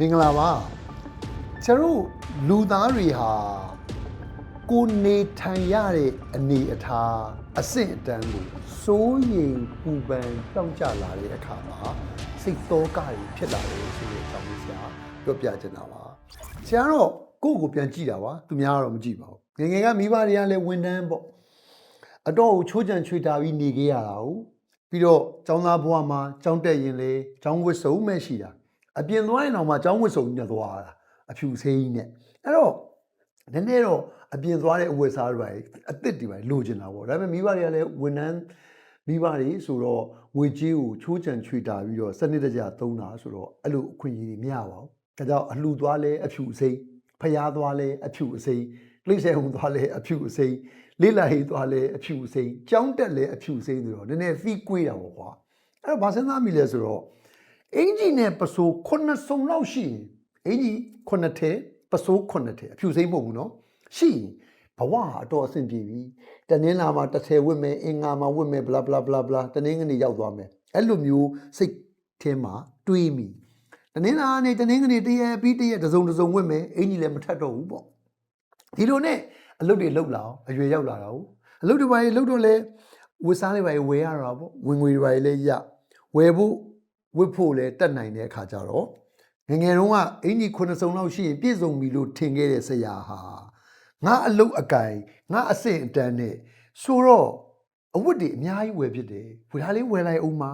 မင်္ဂလာပါကျွန်တော်တို့လူသားတွေဟာကိုယ်နေထိုင်ရတဲ့အနေအထားအဆင့်အတန်းကိုစိုးရင်ပူပန်တောင့်ကြလာတဲ့အခါမှာစိတ်သောကတွေဖြစ်လာတယ်ဆိုတဲ့အကြောင်းလေးဆရာပြောပြချင်တာပါဆရာတော့ကိုယ့်ကိုပြန်ကြည့်တာပါသူများကတော့မကြည့်ပါဘူးငယ်ငယ်ကမိဘတွေကလည်းဝန်တန်းပေါ့အတော့ကိုချိုးချံချွေတာပြီးနေခဲ့ရတာဟုတ်ပြီးတော့ចောင်းသားဘဝမှာចောင်းတက်ရင်လေចောင်းဝတ်စုံမဲ့ရှိတာ အပြင်သွားရင်တော့မှចောင်းဝတ်စုံကြီးနဲ့သွားတာအဖြူဆေးကြီးနဲ့အဲ့တော့နည်းနည်းတော့အပြင်သွားတဲ့အဝတ်စားတွေပါအစ်စ်တွေပါလိုချင်တာပေါ့ဒါပေမဲ့မိဘတွေကလည်းဝန်ထမ်းမိဘတွေဆိုတော့ငွေကြေးကိုချိုးချံချွေတာပြီးတော့စနစ်တကျသုံးတာဆိုတော့အဲ့လိုအခွင့်အရေးတွေမရပါဘူးဒါကြောင့်အလှူသွားလဲအဖြူအစိမ်းဖျားသွားလဲအဖြူအစိမ်းလိမ့်ဆဲဟုံသွားလဲအဖြူအစိမ်းလေးလာဟီသွားလဲအဖြူအစိမ်းကြောင်းတက်လဲအဖြူအစိမ်းဆိုတော့နည်းနည်းသီးကွေးတာပေါ့ကွာအဲ့တော့ဘာစဉ်းစားမိလဲဆိုတော့ အင်ဂျီနဲ့ပစိုးခုနှစ်စုံလောက်ရှိရင်အင်ဂျီခုနှစ်ထဲပစိုးခုနှစ်ထဲအဖြူစိမ်းမဟုတ်ဘူးနော်ရှိရင်ဘဝအတော်အဆင်ပြေပြီတနင်္လာမှာတစ်ထည်ဝတ်မယ်အင်္ဂါမှာဝတ်မယ် bla bla bla bla တနင်္ဂနွေရောက်သွားမယ်အဲ့လိုမျိုးစိတ်ထဲမှာတွေးမိတနင်္လာနေ့တနင်္ဂနွေတရက်ပြီးတရက်တစ်စုံတစ်စုံဝတ်မယ်အင်ကြီးလည်းမထက်တော့ဘူးပေါ့ဒီလိုနဲ့အလုပ်တွေလုပ်လာအောင်အရွယ်ရောက်လာတာဟုတ်အလုပ်တွေပါလေလုပ်တော့လဲဝတ်စားတွေပါလေဝယ်ရတာပေါ့ဝင်ငွေတွေပါလေရဝယ်ဖို့ ဝတ်ဖို့လဲတက်နိုင်တဲ့အခါကျတော့ငယ်ငယ်တုန်းကအင်ကြီးခုနှစ်စုံလောက်ရှိရင်ပြည့်စုံပြီလို့ထင်ခဲ့တဲ့ဆရာဟာငါအလုပ်အကင်ငါအဆင့်အတန်းနဲ့ဆိုတော့အဝတ်တွေအများကြီးဝယ်ဖြစ်တယ်ဝယ်ဒါလေးဝယ်လိုက်အောင်ပါ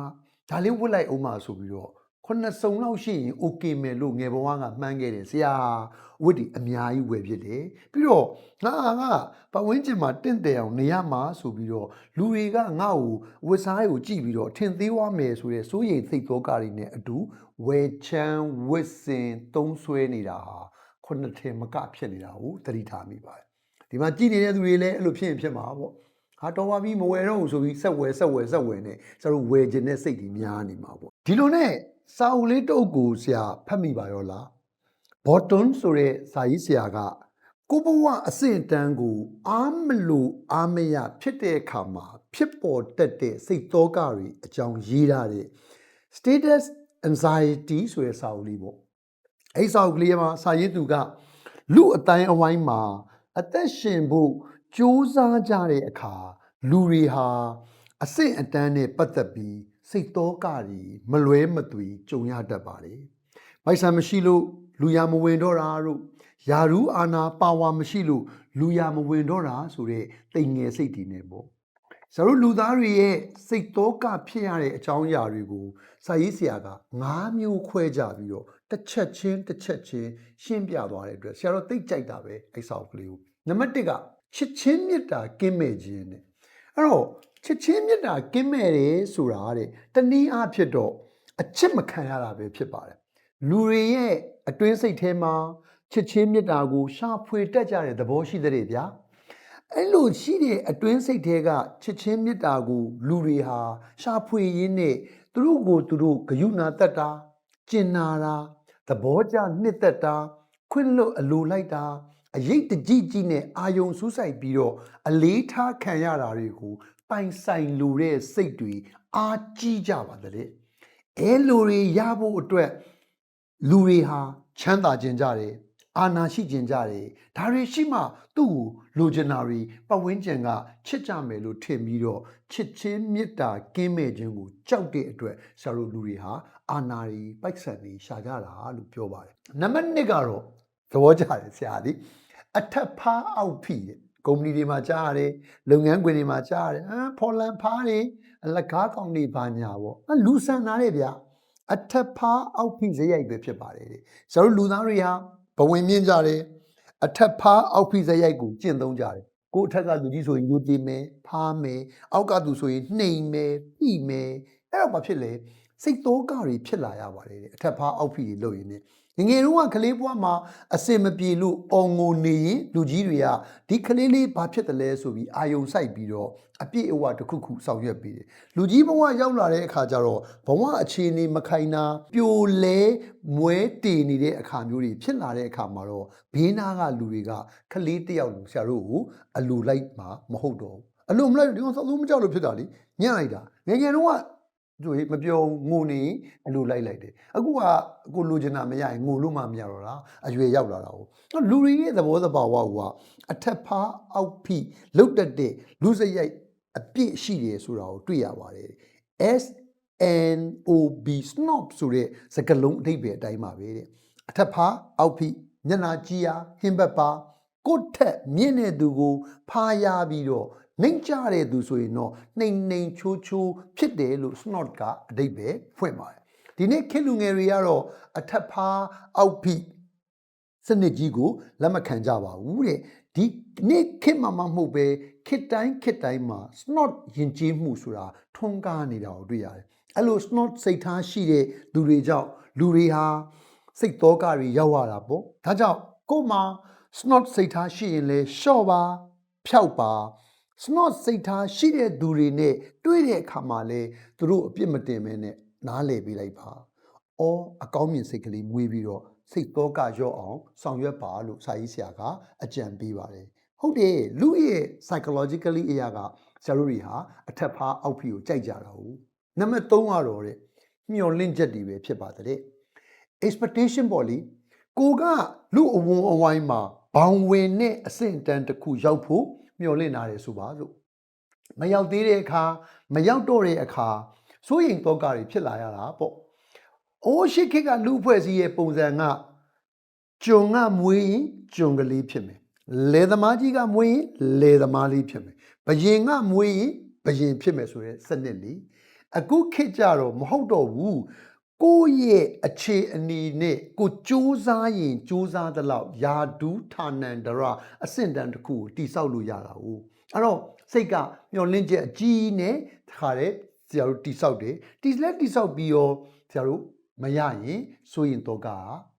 ဒါလေးဝတ်လိုက်အောင်ပါဆိုပြီးတော့ ခုနှစ်စုံလောက်ရှိရင် okay မယ်လို့ငယ်ဘဝကမှန်းခဲ့တယ်ဆရာဝတ်တွေအများကြီးဝယ်ဖြစ်တယ်ပြီးတော့ငါငါပတ်ဝန်းကျင်မှာတင့်တယ်အောင်နေရမှာဆိုပြီးတော့လူတွေကငါ့ကိုဝတ်စားကိုကြည့်ပြီးတော့ထင်သေးွားမယ်ဆိုတဲ့စိုးရိမ်စိတ်သောကတွေနဲ့အတူဝယ်ချမ်းဝတ်စင်သုံးဆွဲနေတာဟာခုနှစ်ထင်မကဖြစ်နေတာကိုသတိထားမိပါတယ်ဒီမှာကြည့်နေတဲ့သူတွေလည်းအဲ့လိုဖြစ်ရင်ဖြစ်မှာပေါ့ဟာတော်ပါပြီမဝယ်တော့ဘူးဆိုပြီးဆက်ဝယ်ဆက်ဝယ်ဆက်ဝယ်နဲ့ကျတို့ဝယ်ခြင်းနဲ့စိတ်ကြီးများနေမှာပေါ့ဒီလိုနဲ့ စာအုပ်လေးတုပ်ကိုဆရာဖတ်မိပါရောလား bottom ဆိုတဲ့စာရေးဆရာကကိုဘဝအဆင့်တန်းကိုအားမလို့အားမရဖြစ်တဲ့အခါမှာဖြစ်ပေါ်တတ်တဲ့စိတ်သောကတွေအကြောင်းရေးထားတဲ့ status anxiety ဆိုတဲ့စာအုပ်လေးပေါ့အဲ့ဒီစာအုပ်ကလေးမှာစာရေးသူကလူအတိုင်းအဝိုင်းမှာအသက်ရှင်ဖို့ကြိုးစားကြတဲ့အခါလူတွေဟာအဆင့်အတန်းနဲ့ပတ်သက်ပြီး စိတ်သောကတွေမလွဲမသွေကြုံရတတ်ပါတယ်။မိုက်ဆံမရှိလို့လူရမဝင်တော့တာတို့ယာရူးအာနာပါဝါမရှိလို့လူရမဝင်တော့တာဆိုတဲ့တိမ်ငယ်စိတ်တွေနဲ့ပေါ့။ဇာတို့လူသားတွေရဲ့စိတ်သောကဖြစ်ရတဲ့အကြောင်းအရာတွေကိုစာရေးဆရာက၅မျိုးခွဲကြပြီးတော့တစ်ချက်ချင်းတစ်ချက်ချင်းရှင်းပြသွားတဲ့အတွက်ဆရာတို့သိကြိုက်တာပဲအဲ့ဆောက်ကလေးကိုနံပါတ်1ကချစ်ချင်းမေတ္တာကင်းမဲ့ခြင်းနဲ့အဲ့တော့ ချစ်ချင်းမေတ္တာကင်းမဲ့တယ်ဆိုတာတဲ့တနည်းအားဖြင့်တော့အချစ်မခံရတာပဲဖြစ်ပါတယ်လူတွေရဲ့အတွင်းစိတ်ထဲမှာချစ်ချင်းမေတ္တာကိုရှာဖွေတတ်ကြတဲ့သဘောရှိတဲ့ဗျာအဲ့လိုရှိတဲ့အတွင်းစိတ်ထဲကချစ်ချင်းမေတ္တာကိုလူတွေဟာရှာဖွေရင်းနဲ့သူတို့ကိုသူတို့ဂယုဏတတ်တာကျင်နာတာသဘောကျနှစ်သက်တာခွင့်လွတ်အလိုလိုက်တာအရေးတကြီးကြီးနဲ့အာယုံစူးစိုက်ပြီးတော့အလေးထားခံရတာတွေကို ပိုင်ဆိုင်လိုတဲ့စိတ်တွေအာကြီးကြပါတဲ့အဲလိုတွေရဖို့အတွက်လူတွေဟာချမ်းသာခြင်းကြတယ်အာနာရှိခြင်းကြတယ်ဒါတွေရှိမှသူ့ကိုလိုချင်တာတွေပတ်ဝန်းကျင်ကချစ်ကြမယ်လို့ထင်ပြီးတော့ချစ်ချင်းမေတ္တာကင်းမဲ့ခြင်းကိုကြောက်တဲ့အတွက်ဆရာတို့လူတွေဟာအာနာတွေပိုက်ဆံတွေရှာကြတာလို့ပြောပါတယ်နံပါတ်1ကတော့သဘောကျတယ်ဆရာဒီအထက်ဖားအောက်ဖိတဲ့ ကုမ္ပဏီတွေမှာကြားရတယ်လုပ်ငန်းခွင်တွေမှာကြားရတယ်ဟမ်ဖော်လန်ဖားတွေအလကားကောင်တွေဘာညာပေါ့အဲလူဆန်သားတွေဗျအထက်ဖားအောက်ဖိဇယိုက်ပဲဖြစ်ပါတယ်တဲ့ကျွန်တော်တို့လူသားတွေဟာဘဝင်မြင့်ကြတယ်အထက်ဖားအောက်ဖိဇယိုက်ကိုကျင့်သုံးကြတယ်ကိုယ်အထက်ကလူကြီးဆိုရင်ယူတည်မယ်ဖားမယ်အောက်ကသူဆိုရင်နှိမ်မယ်ပြိမယ်အဲ့တော့ဘာဖြစ်လဲစိတ်သောကတွေဖြစ်လာရပါတယ်တဲ့အထက်ဖားအောက်ဖိတွေလုပ်ရင်းနဲ့ ငယ်ငယ်တုန်းကကလေးဘွားမှာအစင်မပြေလို့အော်ငိုနေရင်လူကြီးတွေကဒီကလေးလေးဘာဖြစ်တယ်လဲဆိုပြီးအာယုံဆိုင်ပြီးတော့အပြည့်အဝတစ်ခုခုဆောင်ရွက်ပေးတယ်လူကြီးဘဝရောက်လာတဲ့အခါကျတော့ဘဝအခြေအနေမခိုင်နာပြိုလဲမွဲတည်နေတဲ့အခါမျိုးတွေဖြစ်လာတဲ့အခါမှာတော့ဘေးနားကလူတွေကကလေးတစ်ယောက်ဆရာတို့ကိုအလိုလိုက်မှာမဟုတ်တော့ဘူးအလိုမလိုက်ဒီကောင်သောက်လို့မကြောက်လို့ဖြစ်တာလေညံ့လိုက်တာငယ်ငယ်တုန်းက သူဟေ့မပြောငိုနေအလိုလိုက်လိုက်တယ်အခုကကိုလိုချင်တာမရရင်ငိုလို့မှမရတော့တာအရွယ်ရောက်လာတာကိုလူတွေရဲ့သဘောသဘာဝကအထက်ဖားအောက်ဖိလုတ်တက်တဲ့လူစရိုက်အပြည့်ရှိတယ်ဆိုတာကိုတွေ့ရပါတယ် S N O B snob ဆိုတဲ့စကားလုံးအဓိပ္ပာယ်အတိုင်းပါပဲတဲ့အထက်ဖားအောက်ဖိညနာကြီးယာဟင်းဘက်ပါကိုယ့်ထက်မြင့်တဲ့သူကိုဖားရပြီးတော့ နှိမ်ကြတဲ့သူဆိုရင်တော့နှိမ်နှိမ်ချိုးချိုးဖြစ်တယ်လို့ snot ကအဓိပ္ပာယ်ဖွင့်ပါတယ်ဒီနေ့ခေတ်လူငယ်တွေကတော့အထက်ဖားအောက်ဖိစနစ်ကြီးကိုလက်မခံကြပါဘူးတဲ့ဒီနေ့ခေတ်မှမဟုတ်ပဲခေတ်တိုင်းခေတ်တိုင်းမှာ snot ယဉ်ကျေးမှုဆိုတာထွန်းကားနေတာကိုတွေ့ရတယ်အဲ့လို snot စိတ်ထားရှိတဲ့သူတွေကြောင့်လူတွေဟာစိတ်သောကတွေရောက်ရတာပေါ့ဒါကြောင့်ကို့မှာ snot စိတ်ထားရှိရင်လေရှော့ပါ ဖြောက်ပါ snot စိတ်ထားရှိတဲ့သူတွေနဲ့တွေ့တဲ့အခါမှာလဲသူတို့အပြစ်မတင်မဲနဲ့နားလည်ပေးလိုက်ပါ။အော်အကောင်းမြင်စိတ်ကလေးမွေးပြီးတော့စိတ်သောကရော့အောင်ဆောင်ရွက်ပါလို့စာရေးဆရာကအကြံပေးပါတယ်။ဟုတ်တယ်လူရဲ့ psychologically အရာကဆရာတို့တွေဟာအထက်ဖားအောက်ဖီကိုကြိုက်ကြတာဟုတ်။နံပါတ်3ကတော့တဲ့မျော်လင့်ချက်တွေပဲဖြစ်ပါတဲ့ expectation ပေါ့လေကိုကလူအဝန်းအဝိုင်းမှာဘောင်ဝင်တဲ့အဆင့်အတန်းတစ်ခုရောက်ဖို့ မျှော်လင့်လာတယ်ဆိုပါစို့မရောက်သေးတဲ့အခါမရောက်တော့တဲ့အခါစိုးရိမ်တော့ကတွေဖြစ်လာရတာပေါ့အိုးရှိခေတ်ကလူအဖွဲ့အစည်းရဲ့ပုံစံကဂျုံကမွေးရင်ဂျုံကလေးဖြစ်မယ်လေသမားကြီးကမွေးရင်လေသမားလေးဖြစ်မယ်ဘယင်ကမွေးရင်ဘယင်ဖြစ်မယ်ဆိုတဲ့စနစ်လေးအခုခေတ်ကြတော့မဟုတ်တော့ဘူး ကိုယ့်ရဲ့အခြေအနေနဲ့ကိုစူးစားရင်စူးစားသလောက်ယာဒူးဌာနန္ဒရအဆင့်တန်းတစ်ခုကိုတိဆောက်လို့ရတာ哦အဲ့တော့စိတ်ကမျောလင့်ချက်အကြီးနဲ့တခါတည်းဆရာတို့တိဆောက်တယ်တိလက်တိဆောက်ပြီးရောဆရာတို့မရရင်စိုးရင်တော့က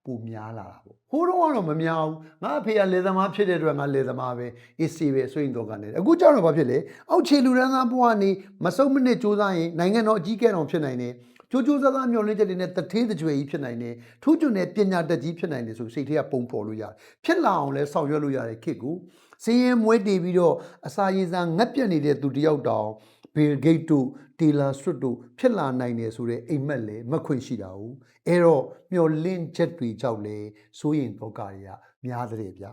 ပူများလာတာပေါ့ဟိုတော့ကတော့မများဘူးငါအဖေကလေသမားဖြစ်တဲ့အတွက်ငါလေသမားပဲအေးစီပဲစိုးရင်တော့ကနေအခုကြောက်တော့ဘာဖြစ်လဲအောက်ခြေလူရန်သားဘဝနေမစုံမနစ်စူးစမ်းရင်နိုင်ငံတော်အကြီးအကဲတော်ဖြစ်နိုင်တယ် ကြိုးကြိုးစားစားမျှော်လင့်ချက်တွေနဲ့တထေးတကြွယ်ကြီးဖြစ်နိုင်တယ်ထူးချွန်တဲ့ပညာတတ်ကြီးဖြစ်နိုင်တယ်ဆိုစိတ်ထဲကပုံပေါ်လို့ရတယ်ဖြစ်လာအောင်လဲဆောင်ရွက်လို့ရတယ်ခေတ်ကိုစင်းရဲမွဲတည်ပြီးတော့အစာရည်စားငတ်ပြတ်နေတဲ့သူတယောက်တောင်ဘီလ်ဂိတ်တို့တီလာဆွတ်တို့ဖြစ်လာနိုင်တယ်ဆိုတဲ့အိမ်မက်လည်းမခွင့်ရှိတာ ਉ အဲ့တော့မျှော်လင့်ချက်တွေကြောင့်လေစိုးရင်တော့ကတွေကများတဲ့ဗျာ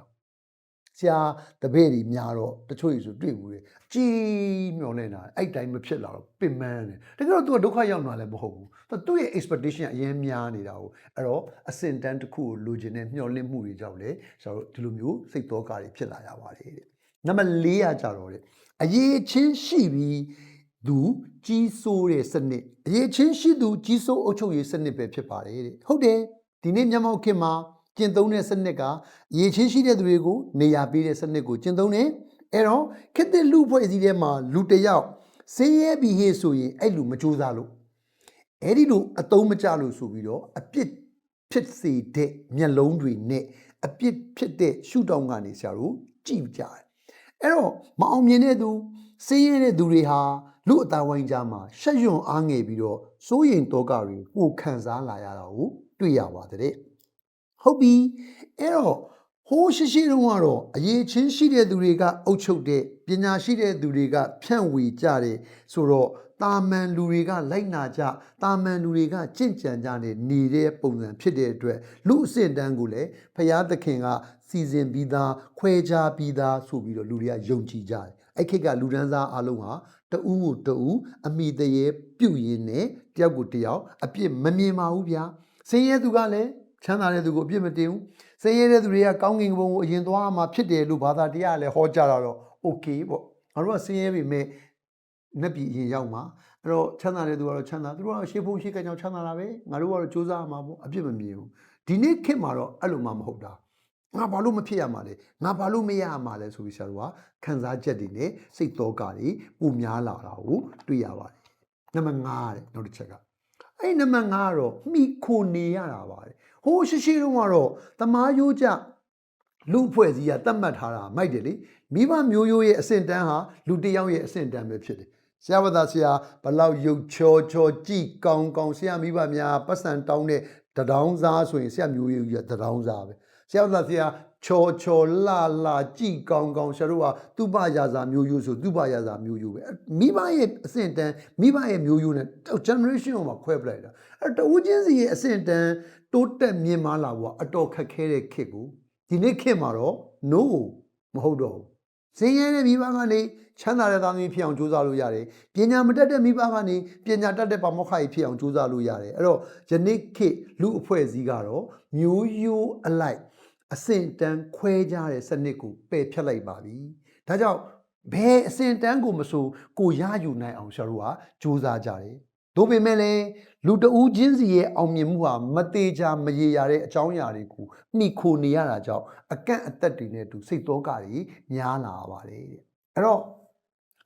ဆရာတပည့်တွေများတော့တချို့ကြီးဆိုတွေ့ဘူးလေအကြီးမျောလင့်တာအဲ့တိုင်းမဖြစ်လာတော့ပင်ပန်းတယ်တကယ်တော့သူကဒုက္ခရောက်လာလည်းမဟုတ်ဘူးသူသူ့ရဲ့ expectation အရင်များနေတာကိုအဲ့တော့အစင်တန်းတစ်ခုကိုလိုချင်တဲ့မျောလင့်မှုတွေကြောင့်လေကျွန်တော်တို့ဒီလိုမျိုးစိတ်သောကတွေဖြစ်လာရပါတယ်တဲ့နံပါတ်၄ကကြတော့တဲ့အရေးချင်းရှိပြီးသူကြီးစိုးတဲ့စနစ်အရေးချင်းရှိသူကြီးစိုးအုပ်ချုပ်ရေးစနစ်ပဲဖြစ်ပါတယ်တဲ့ဟုတ်တယ်ဒီနေ့မြန်မာခေတ်မှာ ကျင့်သုံးတဲ့စနစ်ကအရေးချင်းရှိတဲ့သူတွေကိုနေရာပေးတဲ့စနစ်ကိုကျင့်သုံးတယ်အဲ့တော့ခေတ်သစ်လူဖွဲ့စည်းထဲမှာလူတစ်ယောက်စင်းရဲပြီးဟေ့ဆိုရင်အဲ့လူမကြိုးစားလို့အဲ့ဒီလိုအတုံးမကြလို့ဆိုပြီးတော့အပြစ်ဖြစ်စေတဲ့မျက်လုံးတွေနဲ့အပြစ်ဖြစ်တဲ့ရှုထောင့်ကနေဆရာတို့ကြည့်ကြတယ်အဲ့တော့မအောင်မြင်တဲ့သူစင်းရဲတဲ့သူတွေဟာလူအသားဝိုင်းကြားမှာရှက်ရွံ့အားငယ်ပြီးတော့စိုးရိမ်တော့ကတွေပိုခံစားလာရတာကိုတွေ့ရပါတယ် ဟုတ်ပြီအဲ့တော့ဟိုးရှိရှိတုန်းကတော့အရေးချင်းရှိတဲ့သူတွေကအုပ်ချုပ်တဲ့ပညာရှိတဲ့သူတွေကဖြန့်ဝေကြတယ်ဆိုတော့တာမန်လူတွေကလိုက်နာကြတာမန်လူတွေကကြင့်ကြံကြနေနေတဲ့ပုံစံဖြစ်တဲ့အတွက်လူအဆင့်တန်းကိုလည်းဖရာသခင်ကစီစဉ်ပြီးသားခွဲခြားပြီးသားဆိုပြီးတော့လူတွေကယုံကြည်ကြတယ်အဲ့ခေတ်ကလူဒန်းစားအလုံးဟာတဦးကိုတဦးအမိတရေပြုတ်ရင်းနဲ့တယောက်ကိုတယောက်အပြစ်မမြင်ပါဘူးဗျာစင်းရဲသူကလည်း ချမ်းသာတဲ့သူကိုအပြစ်မတင်ဘူးစင်းရဲတဲ့သူတွေကကောင်းကင်ဘုံကိုအရင်သွားမှဖြစ်တယ်လို့ဘာသာတရားကလည်းဟောကြားတာတော့ okay ပေါ့ငါတို့ကစင်းရဲပြီမဲ့နှက်ပြည်အရင်ရောက်မှာအဲ့တော့ချမ်းသာတဲ့သူကတော့ချမ်းသာသူတို့ကတော့ရှေးဘုံရှေးကကြောင်ချမ်းသာတာပဲငါတို့ကတော့စူးစမ်းရမှာပေါ့အပြစ်မမြင်ဘူးဒီနေ့ခေတ်မှာတော့အဲ့လိုမှမဟုတ်တာငါဘာလို့မဖြစ်ရမှာလဲငါဘာလို့မရရမှာလဲဆိုပြီးဆရာတို့ကခံစားချက်တွေနဲ့စိတ်သောကတွေပုံများလာတာကိုတွေ့ရပါတယ်နံပါတ်5တဲ့နောက်တစ်ချက်ကအဲ့နံပါတ်5ကတော့မိခိုနေရတာပါတယ် ဟိုးရှိရှိတုန်းကတော့တမားရိုးကြလူအဖွဲ့စည်းကတတ်မှတ်ထားတာမိုက်တယ်လေမိဘမျိုးရိုးရဲ့အဆင့်တန်းဟာလူတစ်ယောက်ရဲ့အဆင့်တန်းပဲဖြစ်တယ်ဆရာဝသားဆရာဘလောက်ရုပ်ချောချောကြည်ကောင်းကောင်းဆရာမိဘများပတ်စံတောင်းတဲ့တဒေါင်းစားဆိုရင်ဆရာမျိုးရိုးကြီးကတဒေါင်းစားပဲဆရာသာဆရာ ချော်ချော်လာလာကြည်ကောင်းကောင်းဆရာတို့ကသူ့ဘရာဇာမျိုးရိုးဆိုသူ့ဘရာဇာမျိုးရိုးပဲအဲ့မိဘရဲ့အဆင့်တန်းမိဘရဲ့မျိုးရိုးနဲ့ generation ကိုမှခွဲပလိုက်တာအဲ့တဦးချင်းစီရဲ့အဆင့်တန်းတိုးတက်မြင့်မားလာဖို့ကအတော်ခက်ခဲတဲ့ခေတ်ကိုဒီနေ့ခေတ်မှာတော့ no မဟုတ်တော့ဘူးစင်ရဲတဲ့မိဘကနေချမ်းသာတဲ့သားသမီးဖြစ်အောင်ကြိုးစားလို့ရတယ်။ပညာမတတ်တဲ့မိဘကနေပညာတတ်တဲ့ပါမောက္ခကြီးဖြစ်အောင်ကြိုးစားလို့ရတယ်။အဲ့တော့ယနေ့ခေတ်လူအဖွဲ့အစည်းကတော့မျိုးရိုးအလိုက် အဆင့်တန်းခွဲကြတဲ့စနစ်ကိုပယ်ဖြတ်လိုက်ပါပြီ။ဒါကြောင့်ဘယ်အဆင့်တန်းကိုမဆိုကိုရယူနိုင်အောင်ဆရာတို့ကကြိုးစားကြတယ်။တို့ပေမဲ့လည်းလူတဦးချင်းစီရဲ့အောင်မြင်မှုဟာမသေးချာမရေရာတဲ့အကြောင်းအရာတွေကိုနှိခိုနေရတာကြောင့်အကန့်အသက်တွေနဲ့အတူစိတ်သောကတွေများလာပါတယ်တဲ့အဲ့တော့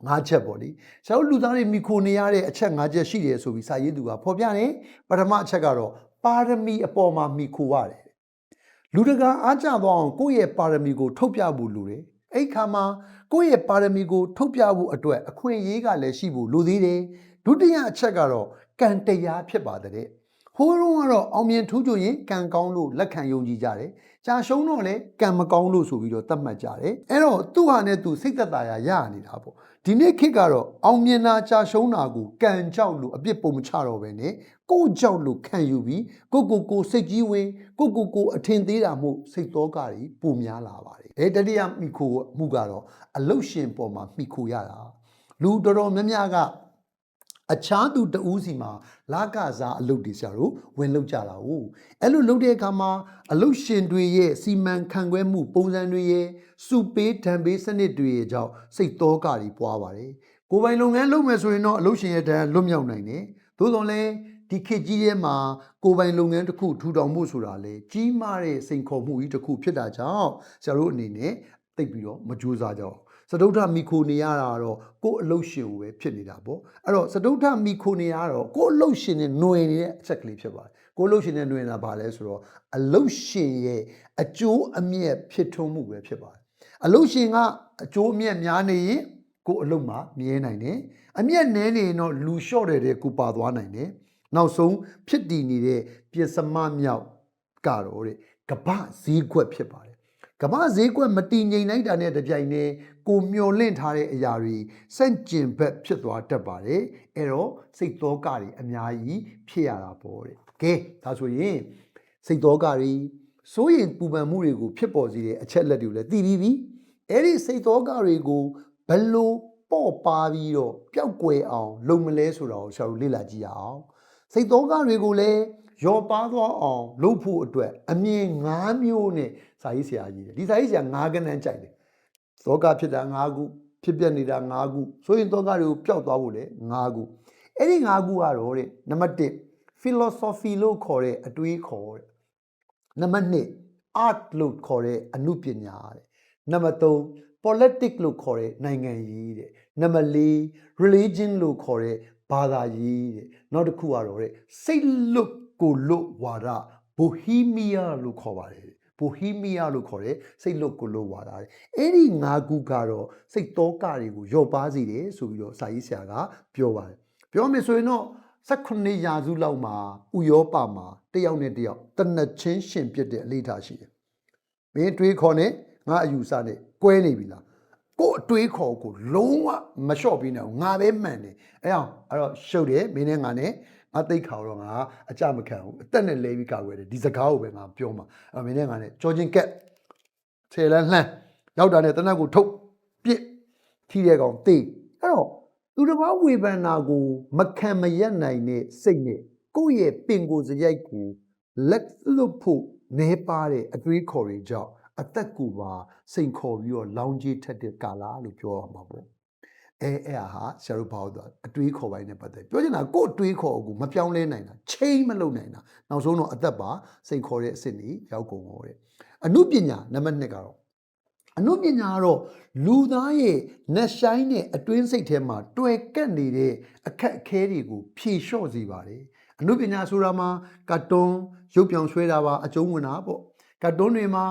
ငါးချက်ပေါ့လေဆရာတို့လူသားတွေမိခိုနေရတဲ့အချက်ငါးချက်ရှိတယ်ဆိုပြီးစာရေးသူကဖော်ပြတယ်ပထမအချက်ကတော့ပါရမီအပေါ်မှာမိခိုရတယ် လူတကာအားကျသွားအောင်ကိုယ့်ရဲ့ပါရမီကို ထုတ်ပြဖို့လိုတယ်အဲ့ခါမှာကိုယ့်ရဲ့ပါရမီကို ထုတ်ပြဖို့အတွက်အခွင့်အရေးကလည်းရှိဖို့လိုသေးတယ်ဒုတိယအချက်ကတော့ကံတရားဖြစ်ပါတဲ့ဟိုးတုန်းကတော့အောင်မြင်ထူးချွန်ရင်ကံကောင်းလို့လက်ခံယုံကြည်ကြတယ်ကြာရှုံးတော့လည်းကံမကောင်းလို့ဆိုပြီးတော့သတ်မှတ်ကြတယ်အဲ့တော့သူ့ဟာနဲ့သူစိတ်သက်သာရာရနေတာပေါ့ ဒီနေ့ခေတ်ကတော့အောင်မြင်တာကြာရှုံးတာကိုကံကြောက်လို့အပြစ်ပုံမချတော့ပဲနဲ့ကိုယ်ကြောက်လို့ခံယူပြီးကိုကိုကိုစိတ်ကြီးဝင်ကိုကိုကိုအထင်သေးတာမှုစိတ်သောကတွေပုံများလာပါတယ်အဲတတိယမိခိုမှုကတော့အလုတ်ရှင်ပေါ်မှာမိခိုရတာလူတော်တော်များများက အခြားသူတဦးစီမှာလာကစားအလုပ်တွေဆရာတို့ဝင်လုပ်ကြတာ哦အဲ့လိုလုပ်တဲ့အခါမှာအလုပ်ရှင်တွေရဲ့စီမံခန့်ခွဲမှုပုံစံတွေရဲ့စုပေးတံပေးစနစ်တွေရဲ့ကြောင့်စိတ်သောကတွေပွားပါတယ်ကိုယ်ပိုင်လုပ်ငန်းလုပ်မယ်ဆိုရင်တော့အလုပ်ရှင်ရဲ့တန်းလွတ်မြောက်နိုင်တယ်သို့တော်လည်းဒီခေတ်ကြီးထဲမှာကိုယ်ပိုင်လုပ်ငန်းတစ်ခုထူထောင်မှုဆိုတာလေကြီးမားတဲ့စိန်ခေါ်မှုကြီးတစ်ခုဖြစ်တာကြောင့်ဆရာတို့အနေနဲ့သိပ်ပြီးတော့မကြိုးစားကြအောင် စတုထမိခိုနေရတာတော့ကိုယ့်အလုတ်ရှင်ကိုပဲဖြစ်နေတာပေါ့အဲ့တော့စတုထမိခိုနေရတော့ကိုယ့်အလုတ်ရှင်နဲ့ຫນွေနေတဲ့အချက်ကလေးဖြစ်ပါတယ်ကိုယ့်အလုတ်ရှင်နဲ့ຫນွေနေတာဘာလဲဆိုတော့အလုတ်ရှင်ရဲ့အကျိုးအမြတ်ဖြစ်ထွန်းမှုပဲဖြစ်ပါတယ်အလုတ်ရှင်ကအကျိုးအမြတ်များနေရင်ကိုယ့်အလုတ်မှာမြဲနိုင်တယ်အမြတ်နည်းနေရင်တော့လူလျှော့တဲ့တဲ့ကိုပါသွားနိုင်တယ်နောက်ဆုံးဖြစ်တည်နေတဲ့ပြစ္စမမြောက်ကတော့တဲ့ကပ္ပဈေးကွက်ဖြစ်ပါတယ် ကမ္ဘာဈေးကွက်မတည်ငြိမ်လိုက်တာနဲ့တပြိုင်နက် ကိုမျောလင့်ထားတဲ့အရာတွေစန့်ကျင်ဘက်ဖြစ်သွားတတ်ပါတယ်အဲ့တော့စိတ်သောကတွေအများကြီးဖြစ်ရတာပေါ့တဲ့ကဲဒါဆိုရင်စိတ်သောကတွေစိုးရင်ပူပန်မှုတွေကိုဖြစ်ပေါ်စေတဲ့အချက်လက်တွေကိုလည်းသိပြီးပြီအဲ့ဒီစိတ်သောကတွေကိုဘယ်လိုပေါ့ပါပြီးတော့ပျောက်ကွယ်အောင် လုပ်မလဲဆိုတာကိုဆရာတို့လေ့လာကြည့်ရအောင်စိတ်သောကတွေကိုလည်းရောပါသွားအောင် လုပ်ဖို့အတွက်အမြင်၅မျိုးနဲ့စာရေးဆရာကြီးတယ်ဒီစာရေးဆရာ၅ကဏ္ဍကြိုက်တယ် သောကဖြစ်တာ၅ခုဖြစ်ပြနေတာ၅ခုဆိုရင်သောကတွေကိုပျောက်သွားဖို့လေ၅ခုအဲ့ဒီ၅ခုကတော့တဲ့နံပါတ်1 philosophy လို့ခေါ်တဲ့အတွေးခေါ်တဲ့နံပါတ်2 art လို့ခေါ်တဲ့အမှုပညာတဲ့နံပါတ်3 politics လို့ခေါ်တဲ့နိုင်ငံရေးတဲ့နံပါတ်4 religion လို့ခေါ်တဲ့ဘာသာရေးတဲ့နောက်တစ်ခုကတော့တဲ့စိတ်လွတ်ကိုလွတ်ဝါဒ bohemia လို့ခေါ်ပါတယ် တဲ့ bohemia လို့ခေါ်တဲ့စိတ်လွတ်ကိုလွတ်ဝါဒတဲ့အဲ့ဒီ၅ခုကတော့စိတ်တောကတွေကိုလျော့ပါစေတယ်ဆိုပြီးတော့စာရေးဆရာကပြောပါတယ်ပြောမယ်ဆိုရင်တော့18ရာစုလောက်မှာဥရောပမှာတယောက်နဲ့တယောက်တနက်ချင်းရှင်ပြစ်တဲ့အလေးထားရှိတယ်မင်းတွေးခေါ်နဲ့ငါအယူဆနဲ့ကွဲနေပြီလားကို့အတွေးခေါ်ကိုလုံးဝမလျှော့ပြီးနေအောင်ငါပဲမှန်တယ်အဲအောင်အဲ့တော့ရှုပ်တယ်မင်းနဲ့ငါနဲ့ ငါသိတ်ခါတော့ငါအကြမခံဘူးအသက်နဲ့လဲပြီးကာကွယ်တယ်ဒီစကားကိုပဲငါပြောမှာအဲ့မင်းနဲ့ငါနဲ့ကြောချင်းကက်ခြေလန်းလှမ်းရောက်တာနဲ့တနက်ကိုထုတ်ပြစ်ထီးတဲ့ကောင်တေးအဲ့တော့သူတစ်ပါးဝေဖန်တာကိုမခံမရက်နိုင်တဲ့စိတ်နဲ့ကိုယ့်ရဲ့ပင်ကိုယ်စရိုက်ကိုလက်လွတ်ဖို့နေပါတဲ့အတွေးခေါ်တွေကြောင့်အသက်ကိုပါစိန်ခေါ်ပြီးတော့လောင်းကြီးထက်တဲ့ကာလာလို့ပြောရမှာပေါ့ အဲအဲ့ဟာဟာဆရာတို့ဘာလို့လဲအတွေးခေါ်ပိုင်းနဲ့ပတ်သက်ပြောချင်တာကိုယ့်အတွေးခေါ်ကိုမပြောင်းလဲနိုင်တာချိန်မလုပ်နိုင်တာနောက်ဆုံးတော့အသက်ပါစိန်ခေါ်တဲ့အစ်စ်ကြီးရောက်ကုန်တော့တဲ့အမှုပညာနံပါတ်1ကတော့အနုပညာကတော့လူသားရဲ့နှက်ဆိုင်တဲ့အတွင်းစိတ်ထဲမှာတွေ့ကပ်နေတဲ့အခက်အခဲတွေကိုဖြေလျှော့စေပါတယ်အနုပညာဆိုတာမှာကာတွန်းရုပ်ပြောင်ဆွဲတာပါအကျုံးဝင်တာပေါ့ကာတွန်းတွေမှာ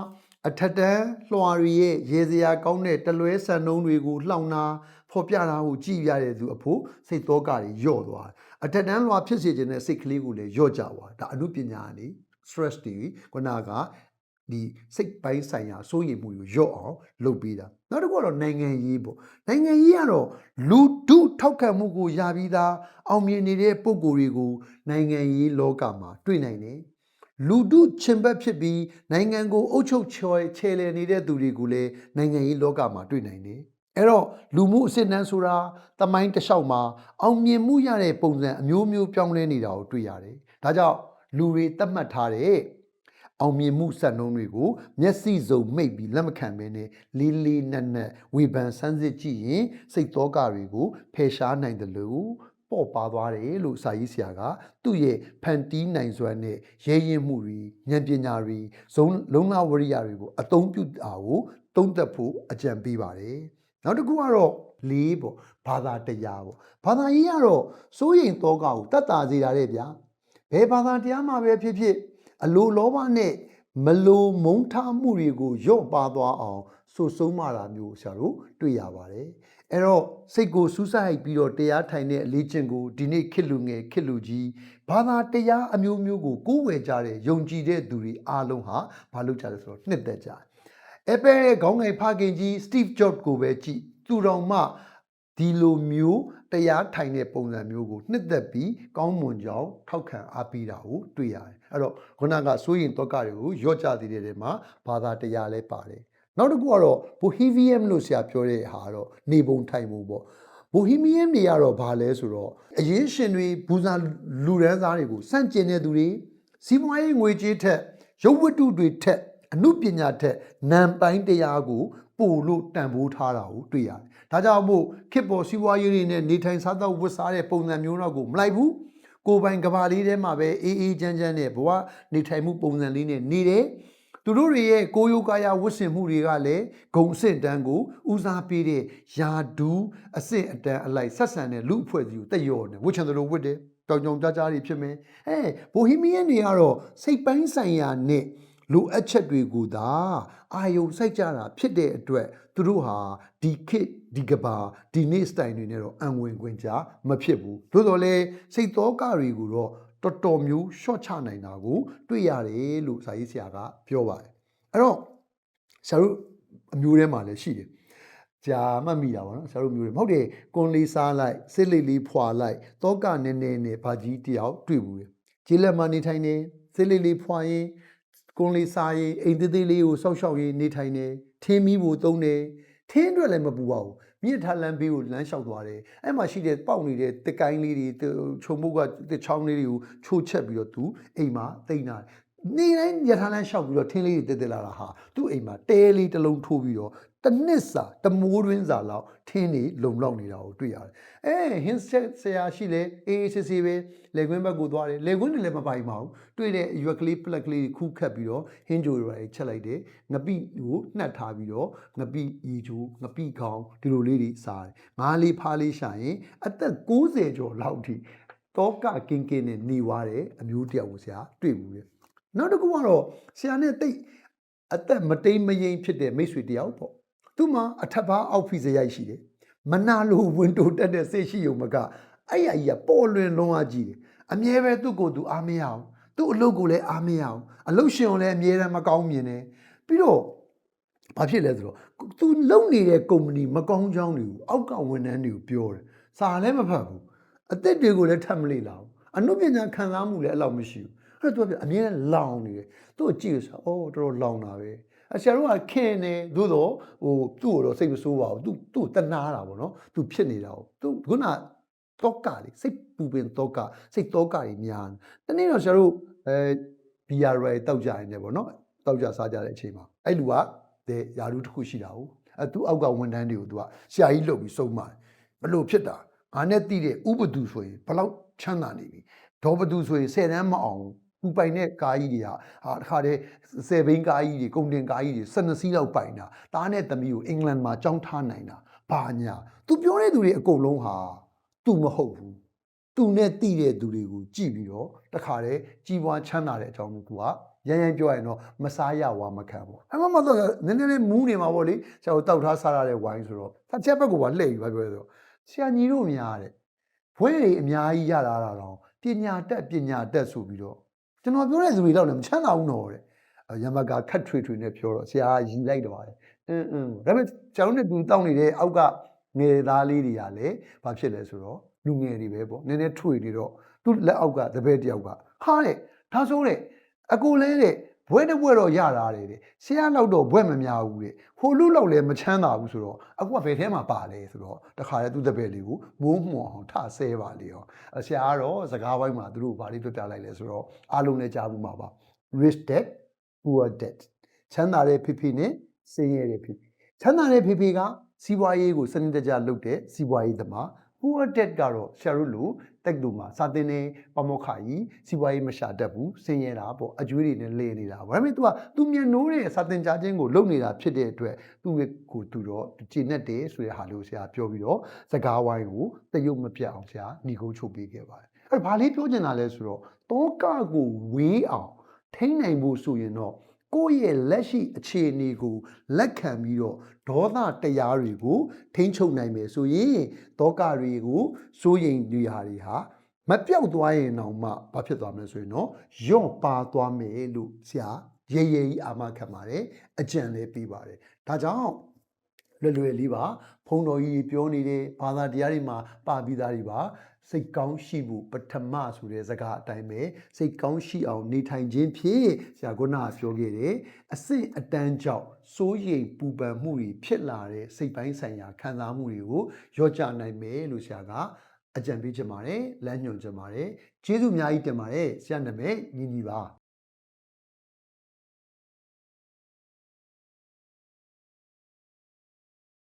အထက်တန်းလွှာတွေရဲ့ရေစရာကောင်းတဲ့တလွဲဆန်နှုံးတွေကိုလှောင်တာ ဖော်ပြတာကိုကြည့်ရတဲ့သူအဖို့စိတ်သောကတွေညော့သွားတယ်အထက်တန်းလွှာဖြစ်စေခြင်းနဲ့စိတ်ကလေးကိုလည်းညော့ကြသွားတယ်ဒါအနုပညာကနေ stress တွေခုနကဒီစိတ်ပိုင်းဆိုင်ရာစိုးရိမ်မှုကိုညော့အောင်လုပ်ပေးတာနောက်တစ်ခုကတော့နိုင်ငံရေးပေါ့နိုင်ငံရေးကတော့လူဒုထောက်ခံမှုကိုရပြီးသားအောင်မြင်နေတဲ့ပုံကိုယ်တွေကိုနိုင်ငံရေးလောကမှာတွေ့နိုင်တယ်လူဒုချင်ဘက်ဖြစ်ပြီးနိုင်ငံကိုအုပ်ချုပ်ချော်ချယ်လည်နေတဲ့သူတွေကိုလည်းနိုင်ငံရေးလောကမှာတွေ့နိုင်တယ် အဲ့တော့လူမှုအစစ်အနှံဆိုတာတမိုင်းတစ်လျှောက်မှာအောင်မြင်မှုရတဲ့ပုံစံအမျိုးမျိုးပြောင်းလဲနေတာကိုတွေ့ရတယ်ဒါကြောင့်လူတွေသတ်မှတ်ထားတဲ့အောင်မြင်မှုစံနှုန်းတွေကိုမျက်စိစုံမိတ်ပြီးလက်မခံဘဲနဲ့လေးလေးနက်နက်ဝေဖန်ဆန်းစစ်ကြည့်ရင်စိတ်သောကတွေကိုဖယ်ရှားနိုင်တယ်လို့ပေါ့ပါသွားတယ်လို့စာရေးဆရာက သူ့ရဲ့ဖန်တီးနိုင်စွမ်းနဲ့ရဲရင်မှုတွေဉာဏ်ပညာတွေဇုံလုံးလာဝရိယတွေကိုအသုံးပြုတာကိုသုံးသပ်ဖို့အကြံပေးပါတယ် နောက်တစ်ခုကတော့လေးပေါ့ဘာသာတရားပေါ့ဘာသာရေးကတော့စိုးရိမ်သောကကိုတတ်တာစေတာတဲ့ဗျာဘယ်ဘာသာတရားမှာပဲဖြစ်ဖြစ်အလိုလောဘနဲ့မလိုမုန်းထားမှုတွေကိုရော့ပါသွားအောင်ဆိုဆုံးမတာမျိုးဆရာတို့တွေ့ရပါတယ်အဲ့တော့စိတ်ကိုစူးစိုက်ပြီးတော့တရားထိုင်တဲ့အလေးကျင့်ကိုဒီနေ့ခေတ်လူငယ်ခေတ်လူကြီးဘာသာတရားအမျိုးမျိုးကိုကိုးဝယ်ကြတဲ့ယုံကြည်တဲ့သူတွေအားလုံးဟာဘာလုပ်ကြလဲဆိုတော့နှစ်သက်ကြတယ် Apple ရဲ့ခေါင်းငယ်ဖခင်ကြီး Steve Jobs ကိုပဲကြည့်သူတော်မှဒီလိုမျိုးတရားထိုင်တဲ့ပုံစံမျိုးကိုနှစ်သက်ပြီးကောင်းမွန်ကြောင်းထောက်ခံအားပေးတာကိုတွေ့ရတယ်အဲ့တော့ခုနကစိုးရင်တော့ကတွေကိုရော့ကြသေးတဲ့နေရာမှာဘာသာတရားလည်းပါတယ်နောက်တစ်ခုကတော့ Bohemian လို့ဆရာပြောတဲ့ဟာကတော့နေပုံထိုင်ပုံပေါ့ Bohemian တွေကတော့ဘာလဲဆိုတော့အရေးရှင်တွေဘူဇာလူရန်စားတွေကိုစန့်ကျင်တဲ့သူတွေစီးပွားရေးငွေကြေးထက်ရုပ်ဝတ္ထုတွေထက် အမှုပညာထက်နံပိုင်းတရားကိုပို့လို့တန်ဖိုးထားတာကိုတွေ့ရတယ်။ဒါကြောင့်မို့ခေတ်ပေါ်စီးပွားရေးတွေနဲ့နေထိုင်စားသောက်ဝတ်စားတဲ့ပုံစံမျိုးတော့ကိုမလိုက်ဘူး။ကိုယ်ပိုင်ကဘာလေးထဲမှာပဲအေးအေးချမ်းချမ်းနဲ့ဘဝနေထိုင်မှုပုံစံလေးနဲ့နေတယ်။သူတို့တွေရဲ့ကိုယ်ယုကာယဝတ်ဆင်မှုတွေကလည်းဂုံအဆင့်တန်းကိုဦးစားပေးတဲ့ယာဒူးအဆင့်အတန်းအလိုက်ဆက်ဆံတဲ့လူအဖွဲ့အစည်းကိုတက်ရော်နေဝတ်ချင်တယ်လို့ဝတ်တယ်။ကြောင်ကြောင်ကြားကြားတွေဖြစ်မယ်။အဲဘိုဟီမီးယန်တွေကတော့စိတ်ပိုင်းဆိုင်ရာနဲ့ လိုအပ်ချက်တွေကိုသာအာယုံစိုက်ကြတာဖြစ်တဲ့အတွက်သူတို့ဟာဒီခေတ်ဒီကဘာဒီနေ့စတိုင်တွေနဲ့တော့အံဝင်ခွင့်ကြမဖြစ်ဘူးသို့တော်လည်းစိတ်သောကတွေကိုတော့တော်တော်မျိုးရှော့ချနိုင်တာကို တွေ့ရတယ်လို့စာရေးဆရာကပြောပါတယ်အဲ့တော့ဆရာတို့အမျိုးထဲမှာလည်းရှိတယ်ကြာမှတ်မိတာပါနော်ဆရာတို့မျိုးတွေမဟုတ်တယ်ကွန်လေးစားလိုက်စစ်လေးလေးဖွာလိုက်တောကနည်းနည်းနဲ့ဗာကြီးတယောက်တွေ့ဘူးလေကျေးလက်မှာနေထိုင်နေစစ်လေးလေးဖွာရင် ကွန်လေးစားရင်အိမ်သေးသေးလေးကိုစောက်ရှောက်ရင်နေထိုင်တယ်ထင်းမီးဖို့သုံးတယ်ထင်းအတွက်လည်းမပူပါဘူးမြစ်ထားလမ်းဘေးကိုလမ်းလျှောက်သွားတယ်အဲ့မှာရှိတဲ့ပေါက်နေတဲ့တစ်ကိုင်းလေးတွေခြုံပုတ်ကတစ်ချောင်းလေးတွေကိုချိုးချက်ပြီးတော့သူအိမ်မှာတိတ်နာတယ်နေတိုင်းရထားလမ်းလျှောက်ပြီးတော့ထင်းလေးတွေတက်တက်လာတာဟာသူ့အိမ်မှာတဲလေးတစ်လုံးထိုးပြီးတော့ တစ်နှစ်စာတစ်မိုးတွင်းစာလောက်ထင်းနေလုံလောက်နေတာကိုတွေ့ရတယ်အဲဟင်းဆက်ဆရာရှိလေအေးအေးဆေးဆေးပဲလေကွင်းဘက်ကိုသွားတယ်လေကွင်းတွေလည်းမပိုင်ပါဘူးတွေ့တဲ့အရွက်ကလေးပလက်ကလေးတွေခူးခတ်ပြီးတော့ဟင်းကြိုတွေချက်လိုက်တယ်ငပိကိုနှက်ထားပြီးတော့ငပိရီချိုငပိခေါင်းဒီလိုလေးတွေစားတယ်ငါးလေးဖားလေးရှာရင်အသက်60ကျော်လောက်ထိတောကကင်းကင်းနဲ့နေွားတယ်အမျိုးတယောက်ကိုဆရာတွေ့ဘူးလေနောက်တစ်ခုကတော့ဆရာနဲ့တိတ်အသက်မတိမ်မယိမ်ဖြစ်တဲ့မိတ်ဆွေတယောက်ပေါ့ သူ့မှာအထက်ဘာအောက်ဖိစရိုက်ရှိတယ်မနာလိုဝင်တိုတက်တဲ့စိတ်ရှိုံမကအဲ့ရကြီးကပေါ်လွင်လုံးအားကြီးတယ်အမြဲပဲသူ့ကိုယ်သူအားမရအောင်သူ့အလုပ်ကိုလည်းအားမရအောင်အလုပ်ရှင်ကိုလည်းအမြဲတမ်းမကောင်းမြင်တယ်ပြီးတော့ဘာဖြစ်လဲဆိုတော့သူလုံနေတဲ့ကုမ္ပဏီမကောင်းကြောင်းတွေကိုအောက်ကဝန်ထမ်းတွေကိုပြောတယ်စာလည်းမဖတ်ဘူးအသက်တွေကိုလည်းထပ်မလေလောက်အနုပညာခံစားမှုလည်းအဲ့လောက်မရှိဘူးအဲ့တော့သူကအမြဲတမ်းလောင်နေတယ်သူ့ကိုကြည့်ရဆိုအော်တော်တော်လောင်တာပဲ အဆရာတို့ကခင်နေသို့တော့ဟိုသူ့ကိုတော့စိတ်မဆိုးပါဘူးသူသူ့ကိုတနာတာပေါ့နော်သူဖြစ်နေတာကိုသူခုနတောကလေစိတ်ပူပင်တောကစိတ်တောကကြီးများတနေ့တော့ဆရာတို့အဲ BR တွေတောက်ကြရင်လည်းပေါ့နော်တောက်ကြစားကြတဲ့အချိန်မှာအဲ့လူကတဲ့ယာရုတစ်ခုရှိတာဟုတ်အဲသူအောက်ကဝန်ထမ်းတွေကိုသူကဆရာကြီးလှုပ်ပြီးစုံပါတယ်ဘလို့ဖြစ်တာငါနဲ့တည်တဲ့ဥပဒုဆိုရင်ဘလောက်ချမ်းသာနေပြီဒေါဘဒုဆိုရင်10တန်းမအောင် ပူပိုင်တဲ့ကားကြီးတွေကဟာတခါတည်းဆယ်ဘိန်းကားကြီးတွေကုန်တင်ကားကြီးတွေ12စီးလောက်ပိုင်တာတားနဲ့သမီးကိုအင်္ဂလန်မှာကြောင်းထားနိုင်တာဘာညာသူပြောတဲ့သူတွေအကုန်လုံးဟာသူမဟုတ်ဘူးသူနဲ့တိတဲ့သူတွေကိုကြည့်ပြီးတော့တခါတည်းကြီးပွားချမ်းသာတဲ့အကြောင်းကိုသူကရမ်းရမ်းပြောရရင်တော့မစားရဝါမခံဘူးအမှမတော့နည်းနည်းလေးမူးနေမှာပေါ့လေဆရာတို့တောက်ထားစားရတဲ့ဝိုင်းဆိုတော့တစ်ချက်ဘက်ကလှည့်ပြီးပါပြောရဆိုဆရာညီတို့များတဲ့ဘွဲတွေအများကြီးရလာတာတော့ပညာတက်ပညာတက်ဆိုပြီးတော့ ကျွန်တော်ပြောတဲ့သူတွေတော့လည်းမချမ်းသာဘူးတော့တဲ့ရမကခတ်ထွေထွေနဲ့ပြောတော့ဆရာကရီလိုက်တော့ပါတယ်အင်းအင်းဒါပေမဲ့ကျွန်တော်နဲ့တူတောင်းနေတဲ့အောက်ကငယ်သားလေးတွေကလည်းဘာဖြစ်လဲဆိုတော့လူငယ်တွေပဲပေါ့နည်းနည်းထွေနေတော့သူ့လက်အောက်ကတပည့်တယောက်ကဟာတဲ့ဒါဆိုတဲ့အကိုလဲတဲ့ ဘွဲတစ်ဘွဲတော့ရတာတယ်တဲ့ဆရာလောက်တော့ဘွဲမများဘူးတဲ့ဟိုလူလောက်လည်းမချမ်းသာဘူးဆိုတော့အကူကဘယ်ထဲမှာပါလဲဆိုတော့တခါလေသူ့တပည့်လေးကိုမိုးမှော်အောင်ထဆဲပါလေရောအဆရာကတော့စကားပိုင်းမှာသူတို့ဘာလေးတွေ့ပြလိုက်လဲဆိုတော့အားလုံးလည်းကြားဘူးမှာပါ rich dad poor dad ချမ်းသာတဲ့ဖေဖေနဲ့ဆင်းရဲတဲ့ဖေဖေချမ်းသာတဲ့ဖေဖေကစီးပွားရေးကိုစနစ်တကျလုပ်တဲ့စီးပွားရေးသမား poor dad ကတော့ဆရာတို့လိုတက်တူမှာစာတင်နေပမောက္ခကြီးစီးပွားရေးမရှာတတ်ဘူးဆင်းရဲတာပေါ့အကျွေးတွေနဲ့လဲနေတာဘာလို့လဲ तू က तू မြန်နိုးတဲ့စာတင်ကြားခြင်းကိုလုပ်နေတာဖြစ်တဲ့အတွက်သူ့ကိုသူတော့ကျင့်နဲ့တယ်ဆိုတဲ့ဟာလို့ဆရာပြောပြီးတော့စကားဝိုင်းကိုတရုပ်မပြတ်အောင်ဆရာညီကုန်းချုပ်ပေးခဲ့ပါတယ်အဲ့ဘာလေးပြောချင်တာလဲဆိုတော့တောကကိုဝေးအောင်ထိမ့်နိုင်ဖို့ဆိုရင်တော့ ကိုယ့်ရဲ့လက်ရှိအခြေအနေကိုလက်ခံပြီးတော့ဒေါသတရားတွေကိုထိန်းချုပ်နိုင်မယ်ဆိုရင်တောကတွေကိုစိုးရိမ်နေရတွေဟာမပြောက်သွားရင်တော့မှဘာဖြစ်သွားမလဲဆိုရင်တော့ယော့ပါသွားမယ်လို့ဆရာရေရေကြီးအာမခံပါတယ်အကြံလည်းပေးပါတယ်ဒါကြောင့်လွယ်လွယ်လေးပါ ဖုံတော်ကြီးပြောနေတဲ့ဘာသာတရားတွေမှာပါပြီးသားတွေပါ စိတ်ကောင်းရှိဖို့ပထမဆိုတဲ့စကားအတိုင်းပဲစိတ်ကောင်းရှိအောင်နေထိုင်ခြင်းဖြင့်ဆရာကနာပြောခဲ့တယ်အစစ်အတန်းကြောင့်စိုးရိမ်ပူပန်မှုတွေဖြစ်လာတဲ့စိတ်ပိုင်းဆိုင်ရာခံစားမှုတွေကိုရော့ချနိုင်မယ်လို့ဆရာကအကြံပေးချင်ပါတယ်လမ်းညွှန်ချင်ပါတယ်ကျေးဇူးအများကြီးတင်ပါတယ်ဆရာနာမည်ညီညီပါ